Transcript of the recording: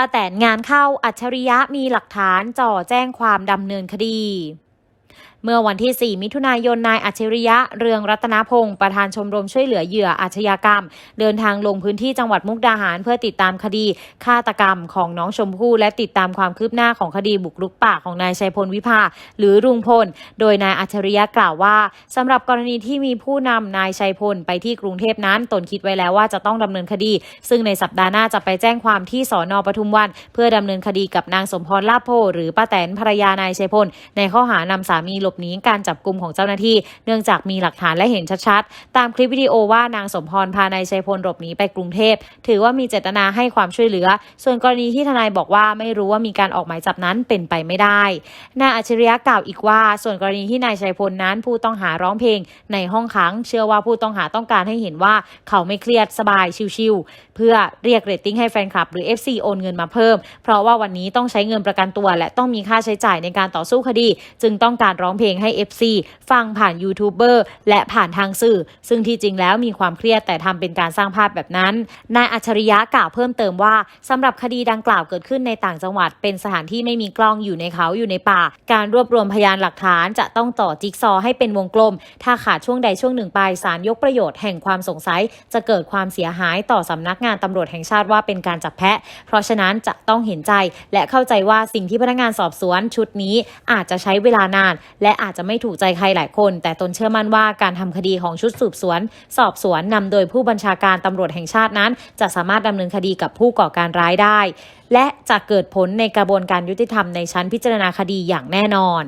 ป้าแตนงานเข้าอัจฉริยะมีหลักฐานจ่อแจ้งความดำเนินคดี เมื่อวันที่ 4 มิถุนายน นายอัจฉริยะ เรืองรัตนพงศ์ประธานชมรมช่วยเหลือเหยื่ออาชญากรรม เดินทางลงพื้นที่จังหวัดมุกดาหาร เพื่อติดตามคดีฆาตกรรมของน้องชมพู่และติดตามความคืบหน้าของคดีบุกรุกป่าของนายชัยพลวิภา หรือรุงพล โดยนายอัจฉริยะกล่าวว่าสำหรับกรณีที่มีผู้นำนายชัยพลไปที่กรุงเทพนั้นตนคิดไว้แล้วว่าจะต้องดำเนินคดี ซึ่งในสัปดาห์หน้าจะไปแจ้งความที่สอนอปทุมวัน เพื่อดำเนินคดีกับนางสมพรลาโพหรือป้าแตนภรรยานายชัยพล ในข้อหานำสามีหลบหนีการจับกลุ่มของเจ้าหน้าที่ เนื่องจากมีหลักฐานและเห็นชัดๆ ตามคลิปวิดีโอว่านางสมพรพานายชัยพลหลบหนีไปกรุงเทพ ถือว่ามีเจตนาให้ความช่วยเหลือ ส่วนกรณีที่ทนายบอกว่าไม่รู้ว่ามีการออกหมายจับนั้นเป็นไปไม่ได้ นายอัจฉริยะกล่าวอีกว่า ส่วนกรณีที่นายชัยพลนั้นผู้ต้องหาร้องเพลง ในห้องขัง เชื่อว่าผู้ต้องหาต้องการให้เห็นว่าเขาไม่เครียดสบายชิวๆเพื่อเรียกเรตติ้งให้แฟนคลับ หรือ FC โอนเงินมาเพิ่ม เพราะว่าวันนี้ต้องใช้เงินประกันตัว และต้องมีค่าใช้จ่ายในการต่อสู้คดี จึงต้องการร้องเพลงให้ FC ฟังผ่านยูทูบเบอร์และผ่านทางสื่อ ซึ่งที่จริงแล้วมีความเครียดแต่ทำเป็นการสร้างภาพแบบนั้น นายอัจฉริยะกล่าวเพิ่มเติมว่าสำหรับคดีดังกล่าวเกิดขึ้นในต่างจังหวัด เป็นสถานที่ไม่มีกล้องอยู่ในเขาอยู่ในป่า การรวบรวมพยานหลักฐานจะต้องต่อจิ๊กซอว์ให้เป็นวงกลม ถ้าขาดช่วงใดช่วงหนึ่งไปศาลยกประโยชน์แห่งความสงสัย จะเกิดความเสียหายต่อสำนักงานตำรวจแห่งชาติว่าเป็นการจับแพะ เพราะฉะนั้นจะต้องเห็นใจ และเข้าใจว่าสิ่งที่พนักงานสอบสวนชุดนี้อาจจะใช้เวลานานและและอาจจะไม่ถูกใจใครหลายคน แต่ตนเชื่อมั่นว่าการทำคดีของชุดสืบสวน สอบสวนนำโดยผู้บัญชาการตำรวจแห่งชาตินั้น จะสามารถดำเนินคดีกับผู้ก่อการร้ายได้ และจะเกิดผลในกระบวนการยุติธรรมในชั้นพิจารณาคดีอย่างแน่นอน